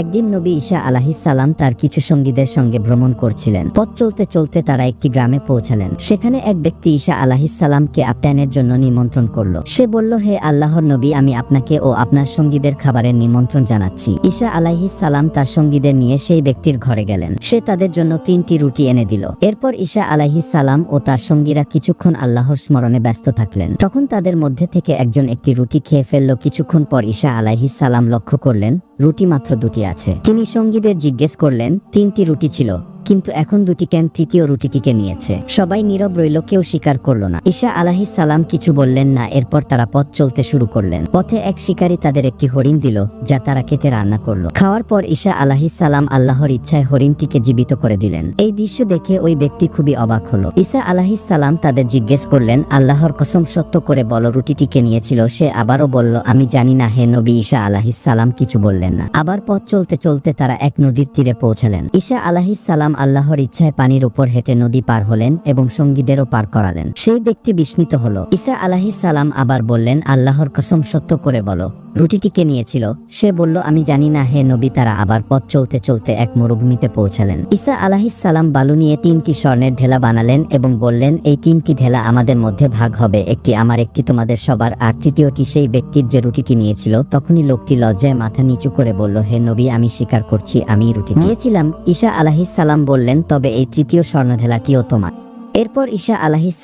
একদিন নবী ঈশা আলাহিস সালাম তার কিছু সঙ্গীদের সঙ্গে ভ্রমণ করছিলেন। পথ চলতে চলতে তারা একটি গ্রামে পৌঁছালেন। সেখানে এক ব্যক্তি ঈশা আলাহিস সালামকে আপ্যায়নের জন্য নিমন্ত্রণ করল। সে বলল, হে আল্লাহর নবী, আমি আপনাকে ও আপনার সঙ্গীদের খাবারের নিমন্ত্রণ জানাচ্ছি। ঈশা আলাহিস সালাম তার সঙ্গীদের নিয়ে সেই ব্যক্তির ঘরে গেলেন। সে তাদের জন্য তিনটি রুটি এনে দিল। এরপর ঈশা আলাহিস সালাম ও তার সঙ্গীরা কিছুক্ষণ আল্লাহর স্মরণে ব্যস্ত থাকলেন। তখন তাদের মধ্যে থেকে একজন একটি রুটি খেয়ে ফেলল। কিছুক্ষণ পর ঈশা আলাহিস সালাম লক্ষ্য করলেন রুটি মাত্র দুটি আছে। তিনি সঙ্গীদের জিজ্ঞেস করলেন তিনটি রুটি ছিল। কিন্তু এখন দুটি কেন তৃতীয় রুটিটিকে নিয়েছে। সবাই নীরব রইল, কেউ স্বীকার করল না। ঈশা আলাহি সালাম কিছু বললেন না, এরপর তারা পথ চলতে শুরু করলেন। পথে এক শিকারী তাদের একটি হরিণ দিল, যা তারা কেটে রান্না করল। খাওয়ার পর ঈশা আলাহি সালাম আল্লাহর ইচ্ছায় হরিণটিকে জীবিত করে দিলেন। এই দৃশ্য দেখে ওই ব্যক্তি খুবই অবাক হলো। ঈসা আলাহি সালাম তাদের জিজ্ঞেস করলেন, আল্লাহর কসম সত্য করে বলো, রুটিটিকে নিয়েছিল? সে আবারও বলল, আমি জানি না, হে নবী ঈশা আলাহি সালাম কিছু বললেন না। আবার পথ চলতে চলতে তারা এক নদীর তীরে পৌঁছালেন। ঈশা আলাহি সালাম আল্লাহর ইচ্ছায় পানির উপর হেঁটে নদী পার হলেন এবং সঙ্গীদেরও পার করালেন। সেই ব্যক্তি বিস্মিত হলো। ঈসা আলাহি সালাম আবার বললেন, আল্লাহর কসম সত্য করে বলো। রুটিটিকে নিয়েছিল। সে বলল, আমি জানি না হে নবী, তারা আবার পথ চলতে চলতে এক মরুভূমিতে পৌঁছালেন। ঈসা আলাহিস সালাম বালু নিয়ে তিনটি স্বর্ণের ঢেলা বানালেন এবং বললেন, এই তিনটি ঢেলা আমাদের মধ্যে ভাগ হবে। একটি আমার, একটি তোমাদের সবার। আর তৃতীয়টি সেই ব্যক্তির যে রুটিটি নিয়েছিল, তখনই লোকটি লজ্জায় মাথা নিচু করে বলল, হে নবী, আমি স্বীকার করছি, আমি রুটি নিয়েছিলাম। ঈশা আলাহিস সালাম বললেন, তবে এই তৃতীয় স্বর্ণ ঢেলাটিও তোমার। এরপর ঈশা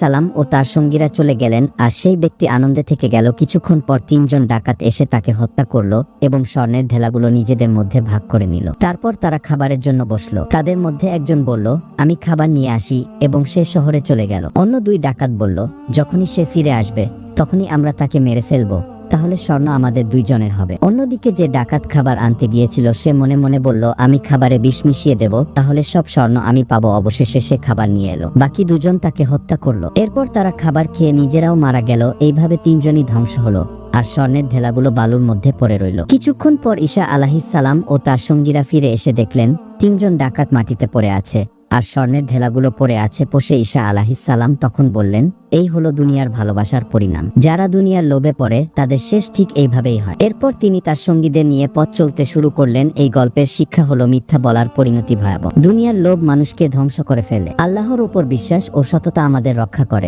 সালাম ও তার সঙ্গীরা চলে গেলেন, আর সেই ব্যক্তি আনন্দে থেকে গেল। কিছুক্ষণ পর তিনজন ডাকাত এসে তাকে হত্যা করল এবং স্বর্ণের ঢেলাগুলো নিজেদের মধ্যে ভাগ করে নিল। তারপর তারা খাবারের জন্য বসল। তাদের মধ্যে একজন বলল, আমি খাবার নিয়ে আসি, এবং সে শহরে চলে গেল। অন্য দুই ডাকাত বলল, যখনই সে ফিরে আসবে, তখনই আমরা তাকে মেরে ফেলব। তাহলে স্বর্ণ আমাদের দুইজনের হবে। অন্যদিকে যে ডাকাত খাবার আনতে গিয়েছিল, সে মনে মনে বলল, আমি খাবারে বিষ মিশিয়ে দেব, তাহলে সব স্বর্ণ আমি পাবো। অবশেষে সে খাবার নিয়ে এলো। বাকি দুজন তাকে হত্যা করল। এরপর তারা খাবার খেয়ে নিজেরাও মারা গেল। এইভাবে তিনজনই ধ্বংস হলো। আর স্বর্ণের ঢেলাগুলো বালুর মধ্যে পড়ে রইল। কিছুক্ষণ পর ঈশা আলাহিস সালাম ও তার সঙ্গীরা ফিরে এসে দেখলেন, তিনজন ডাকাত মাটিতে পড়ে আছে। আর স্বর্ণের ঢেলাগুলো পড়ে আছে পোষে ঈশা আলাহিসাল্লাম তখন বললেন, এই হলো দুনিয়ার ভালোবাসার পরিণাম। যারা দুনিয়ার লোভে পড়ে, তাদের শেষ ঠিক এইভাবেই হয়। এরপর তিনি তার সঙ্গীদের নিয়ে পথ চলতে শুরু করলেন। এই গল্পের শিক্ষা হলো মিথ্যা বলার পরিণতি ভয়াবহ। দুনিয়ার লোভ মানুষকে ধ্বংস করে ফেলে। আল্লাহর উপর বিশ্বাস ও সততা আমাদের রক্ষা করে।